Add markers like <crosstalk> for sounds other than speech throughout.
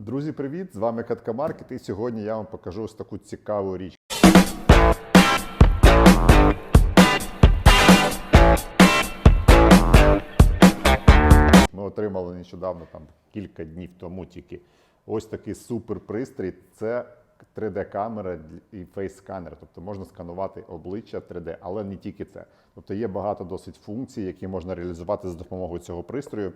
Друзі, привіт! З вами Катка Маркет, і сьогодні я вам покажу ось таку цікаву річ. Ми отримали нещодавно, там кілька днів тому тільки ось такий супер пристрій. Це 3D-камера і фейс-сканер. Тобто можна сканувати обличчя 3D, але не тільки це. Тобто є багато досить функцій, які можна реалізувати за допомогою цього пристрою.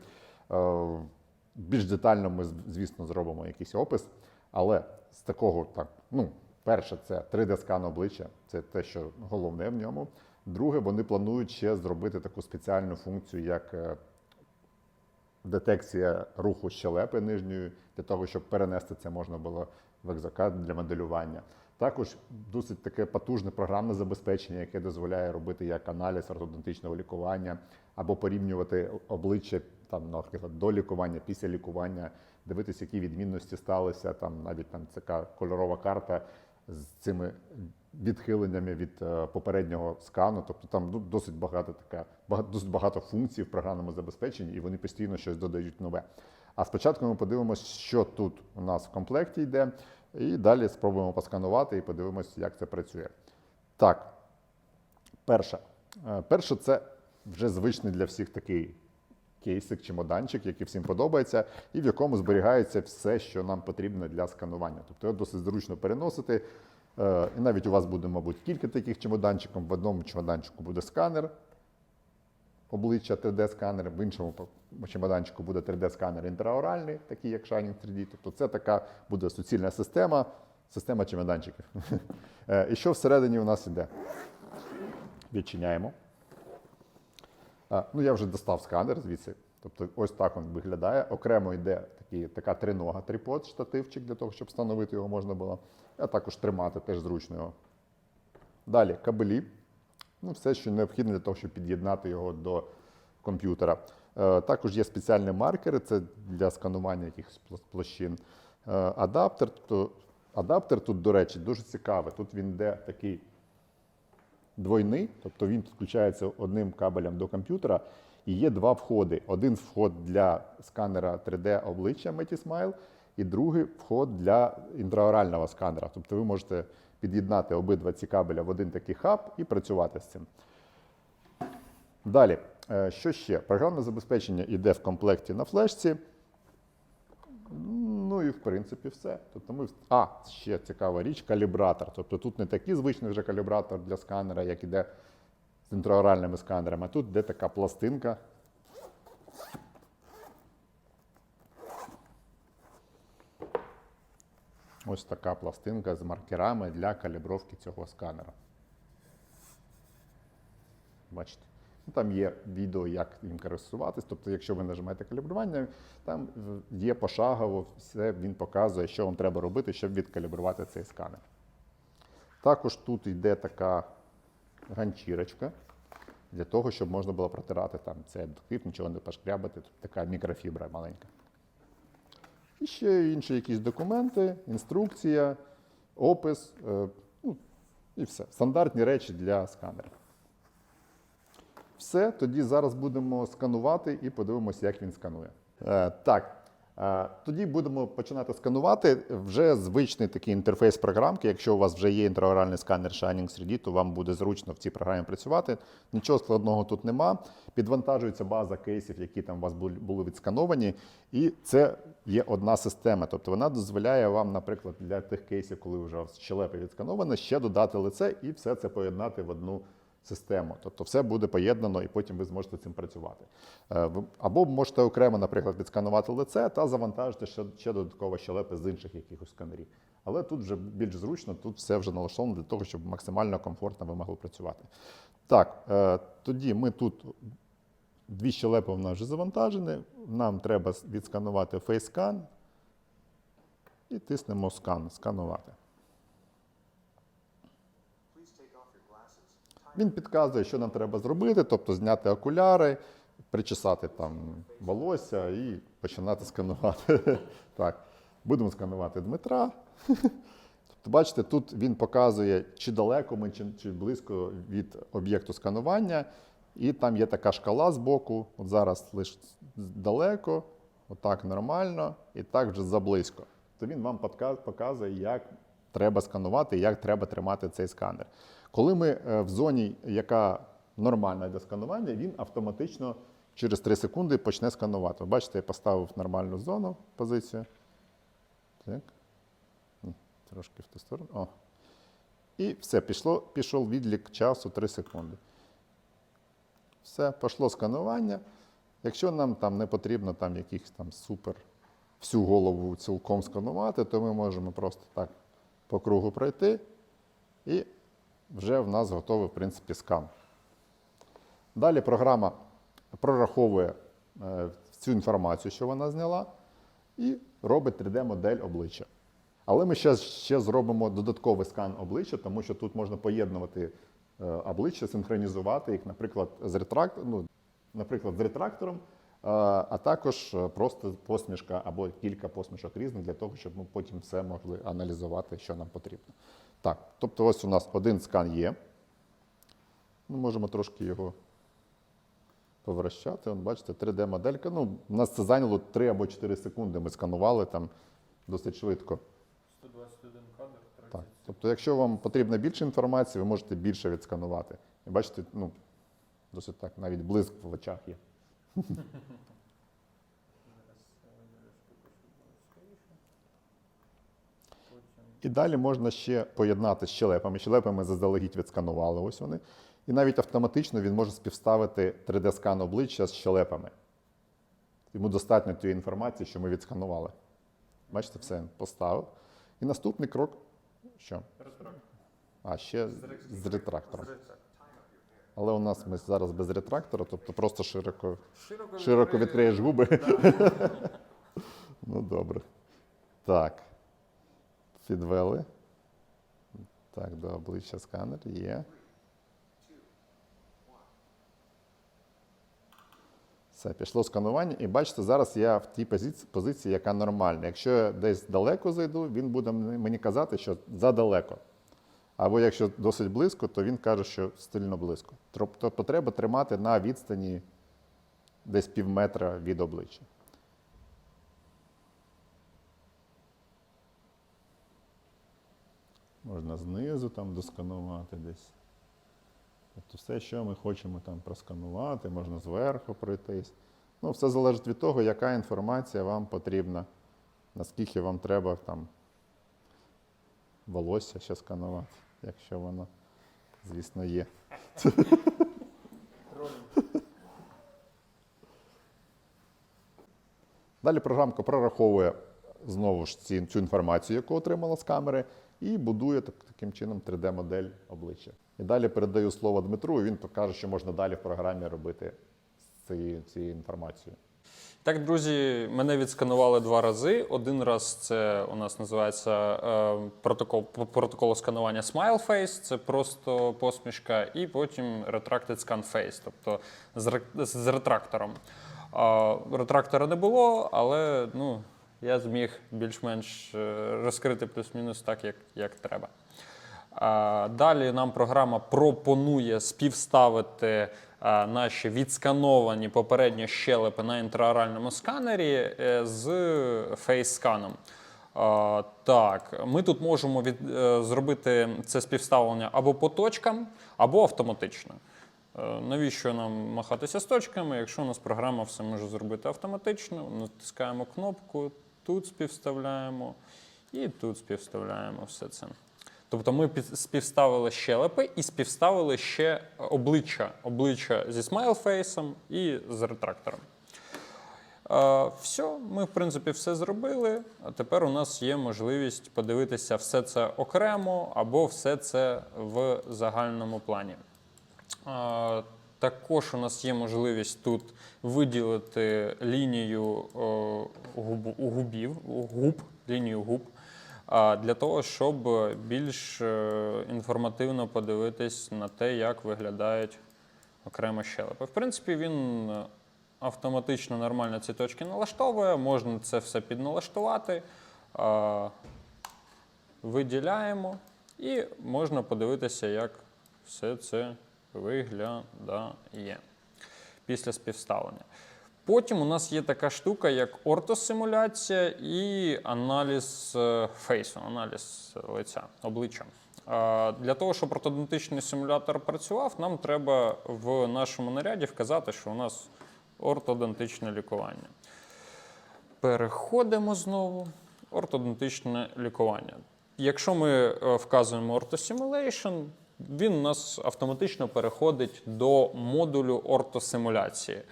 Більш детально ми, звісно, зробимо якийсь опис, але з такого так, ну, перше, це 3D-скан обличчя, це те, що головне в ньому. Друге, вони планують ще зробити таку спеціальну функцію, як е, детекція руху щелепи нижньої, для того, щоб перенести це можна було в екзокад для моделювання. Також досить таке потужне програмне забезпечення, яке дозволяє робити як аналіз ортодонтичного лікування або порівнювати обличчя там, наприклад, до лікування, після лікування, дивитися, які відмінності сталися. Там навіть там така кольорова карта з цими відхиленнями від е, попереднього скану. Тобто там ну, досить багато така багато, досить багато функцій в програмному забезпеченні, і вони постійно щось додають нове. А спочатку ми подивимося, що тут у нас в комплекті йде, і далі спробуємо посканувати і подивимося, як це працює. Так, перше. Е, Перше, це вже звичний для всіх такий кейсик, чемоданчик, який всім подобається, і в якому зберігається все, що нам потрібно для сканування. Тобто його досить зручно переносити. Е, І навіть у вас буде, мабуть, кілька таких чемоданчиків. В одному чемоданчику буде сканер, обличчя 3D-сканер, в іншому чемоданчику буде 3D-сканер інтраоральний, такий як Shining 3D. Тобто це така буде суцільна система, система чемоданчиків. <laughs> Е, І що всередині у нас іде? Відчиняємо. Ну, я вже достав сканер звідси. Тобто ось так він виглядає. Окремо йде такий, така тринога трипод, штативчик для того, щоб встановити його можна було. А також тримати теж зручно його. Далі кабелі. Ну, все, що необхідно для того, щоб під'єднати його до комп'ютера. Е, також є спеціальні маркери, це для сканування якихось площин. Е, адаптер, то, адаптер тут, до речі, дуже цікавий. Тут він йде такий двойний, тобто він підключається одним кабелем до комп'ютера. І є два входи. Один вход для сканера 3D обличчя Metismile, і другий вход для інтраорального сканера. Тобто ви можете під'єднати обидва ці кабеля в один такий хаб і працювати з цим. Далі, е, що ще? Програмне забезпечення йде в комплекті на флешці. Ну і в принципі все. Тобто ми... А, ще цікава річ калібратор. Тобто тут не такий звичний вже калібратор для сканера, як іде з інтраоральними сканерами, а тут йде така пластинка. Ось така пластинка з маркерами для калібровки цього сканера. Бачите? Ну, Там є відео, як їм користуватись. Тобто, якщо ви нажимаєте калібрування, там є пошагово все, він показує, що вам треба робити, щоб відкалібрувати цей сканер. Також тут йде така ганчірочка для того, щоб можна було протирати там цей аддитив, нічого не пошкрябати. Тут така мікрофібра маленька. І ще інші якісь документи, інструкція, опис, е, ну, і все. Стандартні речі для сканера. Все, тоді зараз будемо сканувати і подивимося, як він сканує. Е, так, е, тоді будемо починати сканувати. Вже звичний такий інтерфейс програмки. Якщо у вас вже є інтраоральний сканер Shining 3D, то вам буде зручно в цій програмі працювати. Нічого складного тут нема. Підвантажується база кейсів, які там у вас були- відскановані. І це є одна система. Тобто вона дозволяє вам, наприклад, для тих кейсів, коли вже щелепи відскановано, ще додати лице і все це поєднати в одну систему. Тобто все буде поєднано, і потім ви зможете цим працювати. Е, Або можете окремо, наприклад, відсканувати лице та завантажити ще, ще додатково щелепи з інших якихось сканерів. Але тут вже більш зручно, тут все вже налаштовано для того, щоб максимально комфортно ви могли працювати. Так, е, тоді ми тут дві щелепи в нас вже завантажені. Нам треба відсканувати фейскан і тиснемо скан, сканувати. Він підказує, що нам треба зробити, тобто зняти окуляри, причесати там волосся і починати сканувати. <laughs> Так, будемо сканувати Дмитра. <laughs> Тобто, бачите, тут він показує, чи далеко ми, чи, чи близько від об'єкту сканування. І там є така шкала з боку. От зараз лише далеко, отак нормально і так вже заблизько. То він вам показує, як треба сканувати, як треба тримати цей сканер. Коли ми е, в зоні, яка нормальна для сканування, він автоматично через 3 секунди почне сканувати. Бачите, я поставив нормальну зону позицію. Так. Трошки в ту сторону. О. І все, пішло, пішов відлік часу 3 секунди. Все, пішло сканування. Якщо нам там не потрібно там якихось там супер всю голову цілком сканувати, то ми можемо просто так по кругу пройти, і вже в нас готовий, в принципі, скан. Далі програма прораховує е, цю інформацію, що вона зняла, і робить 3D-модель обличчя. Але ми ще, ще зробимо додатковий скан обличчя, тому що тут можна поєднувати е, обличчя, синхронізувати їх, наприклад, з ретракт, ну, наприклад, з ретрактором, е, а також е, просто посмішка або кілька посмішок різних для того, щоб ми потім все могли аналізувати, що нам потрібно. Так, тобто ось у нас один скан є. Ми можемо трошки його повращати. Вон, бачите, 3D-моделька. Ну, у нас це зайняло 3 або 4 секунди. Ми сканували там досить швидко. 121 кадр, 30 Так. Тобто, якщо вам потрібна більше інформації, ви можете більше відсканувати. І бачите, ну, досить так, навіть блиск в очах є. <laughs> Зараз я виділю штуку, щоб було скоріше. Потім І далі можна ще поєднати з щелепами. Щелепи ми заздалегідь відсканували, ось вони. І навіть автоматично він може співставити 3D-скан обличчя з щелепами. Йому достатньо тієї інформації, що ми відсканували. Бачите, все поставив. І наступний крок. Що? ретрактор. А, ще З з ретрактором. Але у нас ми зараз без ретрактора, тобто просто широко, Широко, широко відкриєш губи. <laughs> Ну, добре. Так. Підвели. Так, до обличчя сканер є. Все, пішло сканування. І бачите, зараз я в тій позиції, позиції, яка нормальна. Якщо я десь далеко зайду, він буде мені казати, що задалеко. Або якщо досить близько, то він каже, що стильно близько. Тобто треба тримати на відстані десь пів метра від обличчя. Можна знизу там досканувати десь. Тобто все, що ми хочемо там просканувати, можна зверху пройтись. Ну, все залежить від того, яка інформація вам потрібна, наскільки вам треба там волосся ще сканувати, якщо воно, звісно, є. Далі програмка прораховує знову ж цю інформацію, яку отримала з камери, і будує так, таким чином 3D-модель обличчя. І далі передаю слово Дмитру, і він покаже, що можна далі в програмі робити з цією, цією інформацією. Так, друзі, мене відсканували два рази. Один раз це у нас називається е, протокол протокол сканування Smile Face, це просто посмішка, і потім Retracted Scan Face, тобто з, з ретрактором. А, ретрактора не було, але ну, я зміг більш-менш е, розкрити плюс-мінус так, як, як треба. Далі нам програма пропонує співставити наші відскановані попередньо щелепи на інтраоральному сканері е, з фейс-сканом. Так, ми тут можемо від, е, зробити це співставлення або по точкам, або автоматично. Е, Навіщо нам махатися з точками, якщо у нас програма все може зробити автоматично? Натискаємо кнопку, тут співставляємо і тут співставляємо все це. Тобто ми співставили щелепи і співставили ще обличчя, обличчя зі смайлфейсом і з ретрактором. Все, ми, в принципі, все зробили. А тепер у нас є можливість подивитися все це окремо або все це в загальному плані. Також у нас є можливість тут виділити лінію е, губ, губів, губ, лінію губ, для того, щоб більш е, інформативно подивитись на те, як виглядають окремо щелепи. В принципі, він автоматично нормально ці точки налаштовує, можна це все підналаштувати. Виділяємо і можна подивитися, як все це виглядає після співставлення. Потім у нас є така штука, як ортосимуляція і аналіз е, фейсу, аналіз лиця, обличчя. Для того, щоб ортодонтичний симулятор працював, нам треба в нашому наряді вказати, що у нас ортодонтичне лікування. Переходимо знову. Ортодонтичне лікування. Якщо ми е, вказуємо Orthosimulation, він у нас автоматично переходить до модулю ортосимуляції.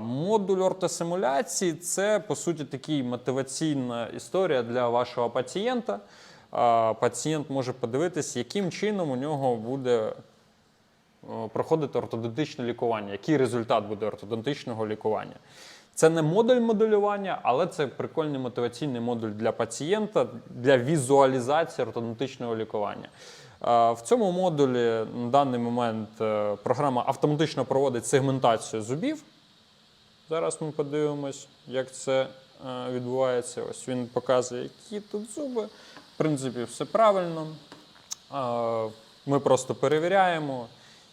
Модуль ортосимуляції це по суті такий мотиваційна історія для вашого пацієнта. Пацієнт може подивитись, яким чином у нього буде проходити ортодонтичне лікування, який результат буде ортодонтичного лікування. Це не модуль моделювання, але це прикольний мотиваційний модуль для пацієнта для візуалізації ортодонтичного лікування. В цьому модулі на даний момент е, програма автоматично проводить сегментацію зубів. Зараз ми подивимось, як це е, відбувається. Ось він показує, які тут зуби. В принципі, все правильно. Ми просто перевіряємо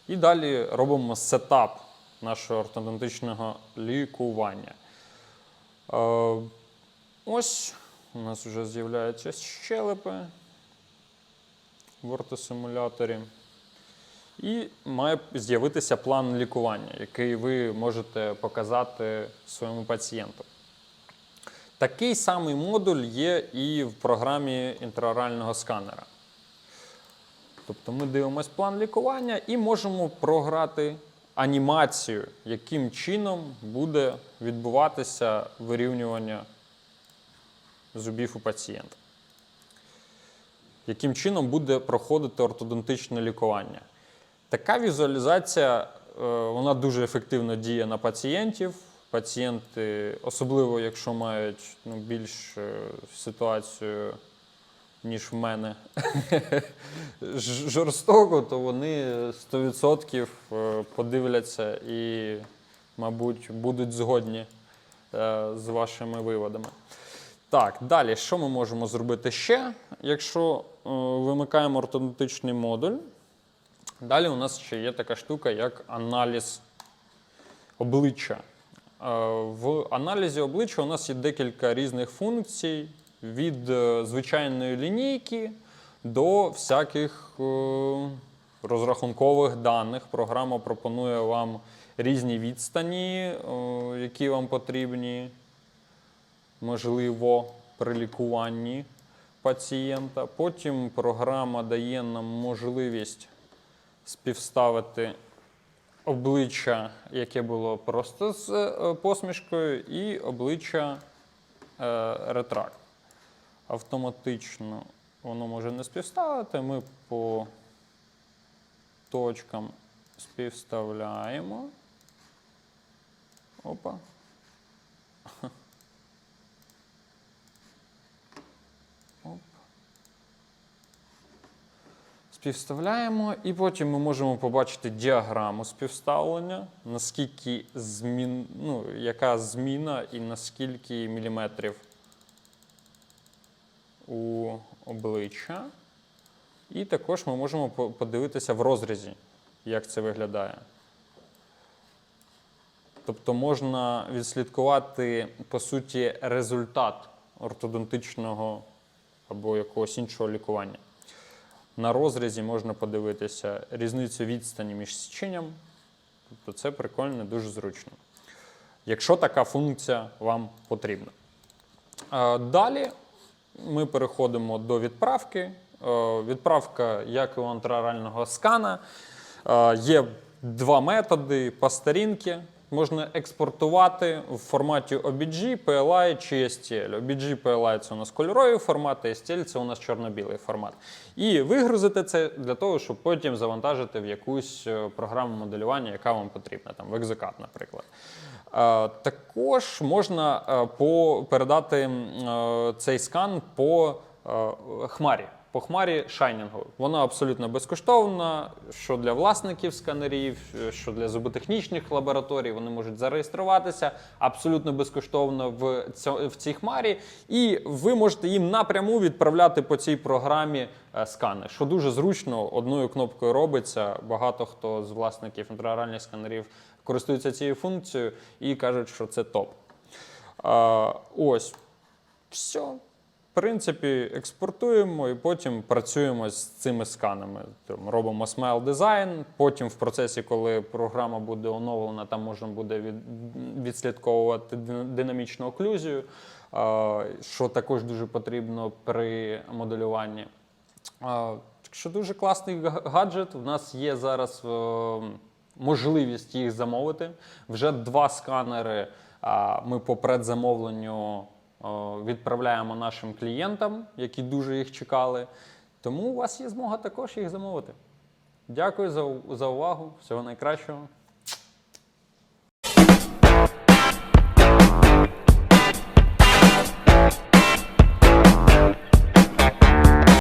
і далі робимо сетап нашого ортодонтичного лікування. Е, Ось у нас вже з'являються щелепи в ортосимуляторі. І має з'явитися план лікування, який ви можете показати своєму пацієнту. Такий самий модуль є і в програмі інтраорального сканера. Тобто ми дивимося план лікування і можемо програти анімацію, яким чином буде відбуватися вирівнювання зубів у пацієнта. Яким чином буде проходити ортодонтичне лікування. Така візуалізація е, вона дуже ефективно діє на пацієнтів. Пацієнти, особливо якщо мають ну, більш е, ситуацію, ніж в мене, <laughs> жорстоко, то вони 100% е, подивляться і, мабуть, будуть згодні з вашими виводами. Так, далі, що ми можемо зробити ще? Якщо е, вимикаємо ортодонтичний модуль, далі у нас ще є така штука, як аналіз обличчя. Е, В аналізі обличчя у нас є декілька різних функцій від е, звичайної лінійки до всяких е, розрахункових даних. Програма пропонує вам різні відстані, е, які вам потрібні, можливо, при лікуванні пацієнта. Потім програма дає нам можливість співставити обличчя, яке було просто з е, посмішкою, і обличчя е, ретракт. Автоматично воно може не співставити. Ми по точкам співставляємо. Опа. Співставляємо, і потім ми можемо побачити діаграму співставлення, наскільки змін, ну, яка зміна і наскільки міліметрів у обличчя. І також ми можемо подивитися в розрізі, як це виглядає. Тобто можна відслідкувати, по суті, результат ортодонтичного або якогось іншого лікування. На розрізі можна подивитися різницю відстані між січенням. Тобто це прикольно, дуже зручно. Якщо така функція вам потрібна. Е, Далі ми переходимо до відправки. Е, Відправка як і у антрарального скана. Е, Є два методи по старінки. Можна експортувати в форматі OBG, PLI чи STL. OBG, PLI – це у нас кольорові формати, STL – це у нас чорно-білий формат. І вигрузити це для того, щоб потім завантажити в якусь е, програму моделювання, яка вам потрібна, там в Exocad, наприклад. Е, Також можна е, по, передати цей скан по хмарі. По хмарі шайнінгу. Вона абсолютно безкоштовна, що для власників сканерів, е, що для зуботехнічних лабораторій. Вони можуть зареєструватися абсолютно безкоштовно в, в цій хмарі, і ви можете їм напряму відправляти по цій програмі е, скани, що дуже зручно одною кнопкою робиться. Багато хто з власників інтраральних сканерів користуються цією функцією і кажуть, що це топ. А, ось. Все. Принципі, експортуємо і потім працюємо з цими сканами. Там, робимо смайл дизайн. Потім, в процесі, коли програма буде оновлена, там можна буде від, відслідковувати динамічну оклюзію, що також дуже потрібно при моделюванні. Так що дуже класний гаджет. У нас є зараз можливість їх замовити. Вже два сканери ми по предзамовленню відправляємо нашим клієнтам, які дуже їх чекали. Тому у вас є змога також їх замовити. Дякую за, за увагу. Всього найкращого.